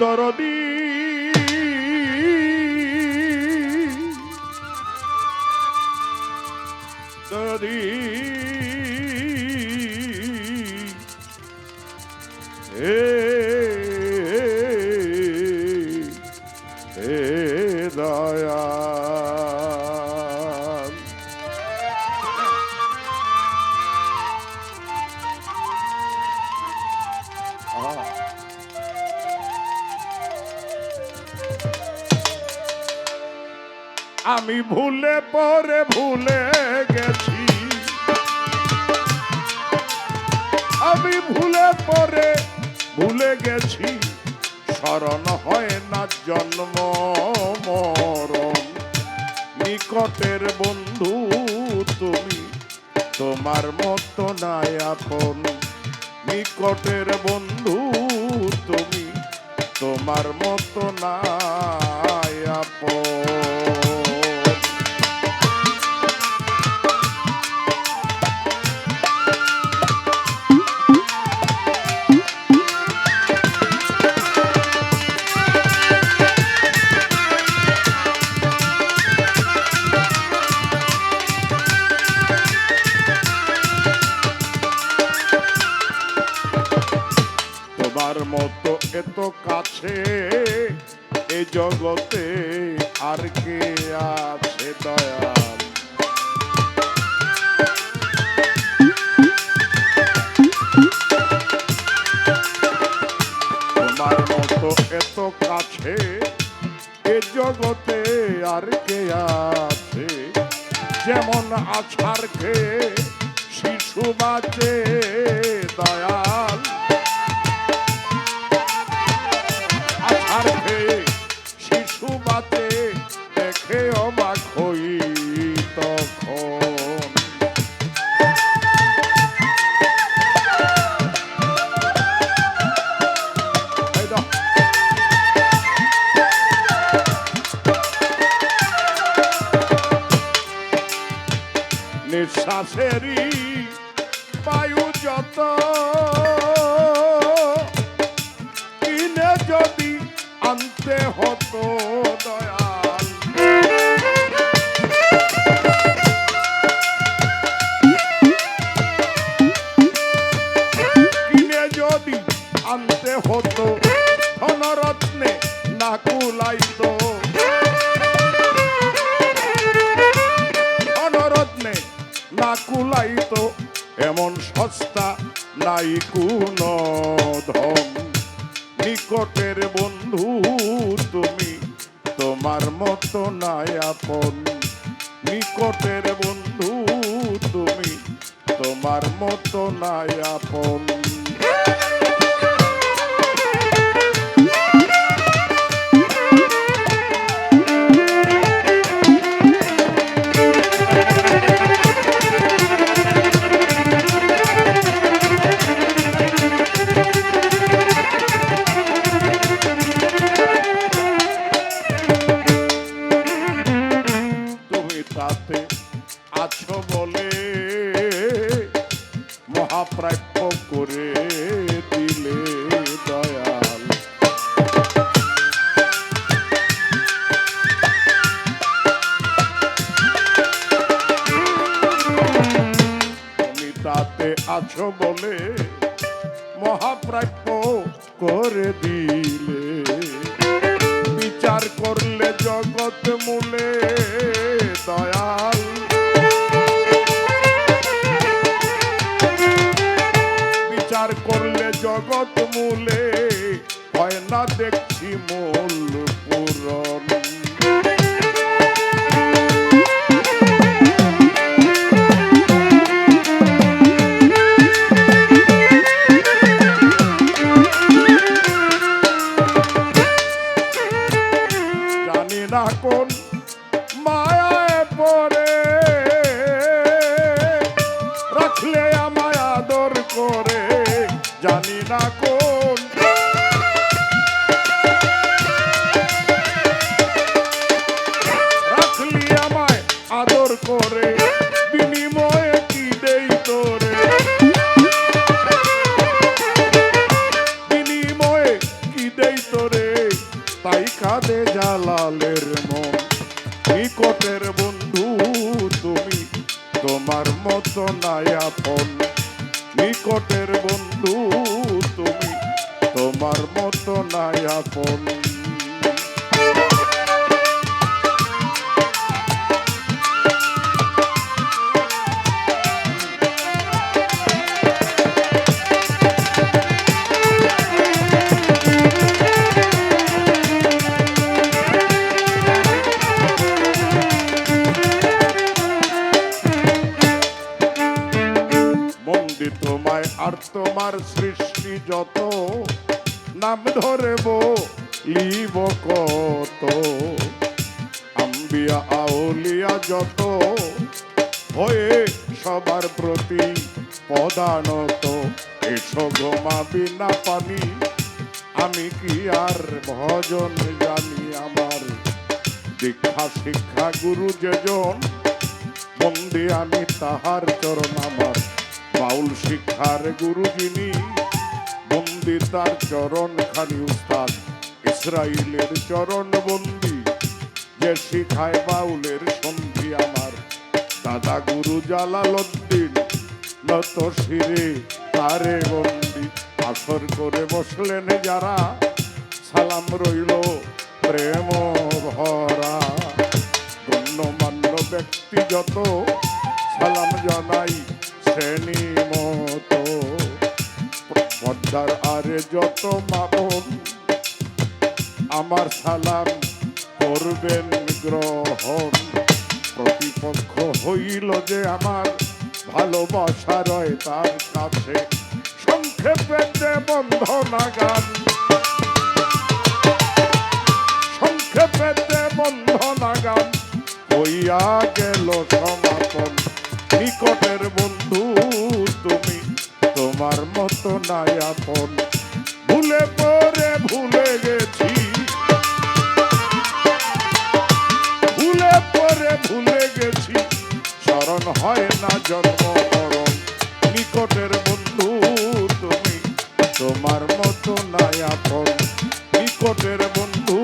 দরদি দরদি হে হে দয়াল। আমি ভুলে পরে ভুলে গেছি। আমি ভুলে পরে ভুলে গেছি। স্মরণ হয় না জন্ম, মরণ। নিকটের বন্ধু তুমি, তোমার মতো নাই আপন নিকটের বন্ধু তুমি, তোমার মতো নাই আপন তোমার মতো এত কাছে এই জগতে আর কে আছে এত কাছে, এ জগতে আর কে আছে? যেমন আছার খে শিশু বাঁচে নিঃশ্বাসেরই বায়ু যত না কুলাইতো, এমন সস্তা নাই কোন ধন। নিকটের বন্ধু তুমি তোমার মতো নাই আপন। নিকটের বন্ধু তুমি তোমার মতো নাই আপন। আছো বলে মহাপ্রাপ্য করে দিলে দয়াল। তুমি তাতে আছো বলে মহাপ্রাপ্য করে দিলে। বিচার করলে জগৎ মূলে না দেখছি মূল পুরন জানি না কোন মায়ায় পরে রাখলে আমায় আদর করে। জানি না কোন জালালের মন। নিকটের বন্ধু তুমি তোমার মতো নায়াপন নিকটের বন্ধু তুমি তোমার মতো নায়াপন তোমার সৃষ্টি যত, নাম ধরব, লিব কত। আম্বিয়া, আউলিয়া যত, হয়ে সবার প্রতি পদানত। এসো গোমা বিনা পানি, আমি কি আর ভজন জানি আমার? দীক্ষা, শিক্ষা, গুরু যেজন বন্দি আমি তাহার চরণ আমার। বাউল শিক্ষার গুরু যিনি বন্দি তার চরণ খানি উস্তাদ ইসরায়েলের চরণ বন্দি। যে শিখায় বাউলের সন্ধি আমার, দাদা গুরু জালালউদ্দিন। নত শিরে তারে বন্দি আসর করে বসলেন যারা, সালাম রইল প্রেম ভরা। গণ্যমান্য ব্যক্তি যত, সালাম জানাই শ্রেণি মতো। পদ্মার আরে যত মামন আমার সালাম করবেন গ্রহণ। প্রতিপক্ষ হইল যে আমার ভালোবাসা রয় তার কাছে। সংক্ষেপে যে বন্ধনা গান সংক্ষেপে যে বন্ধনা গান হইয়া গেল সমাপন নিকটের বন্ধু তখন ভুলে পরে ভুলে গেছি। ভুলে পরে ভুলে গেছি। স্মরণ হয় না জন্ম মরণ নিকটের বন্ধু তুমি, তোমার মতো নায়াপন নিকটের বন্ধু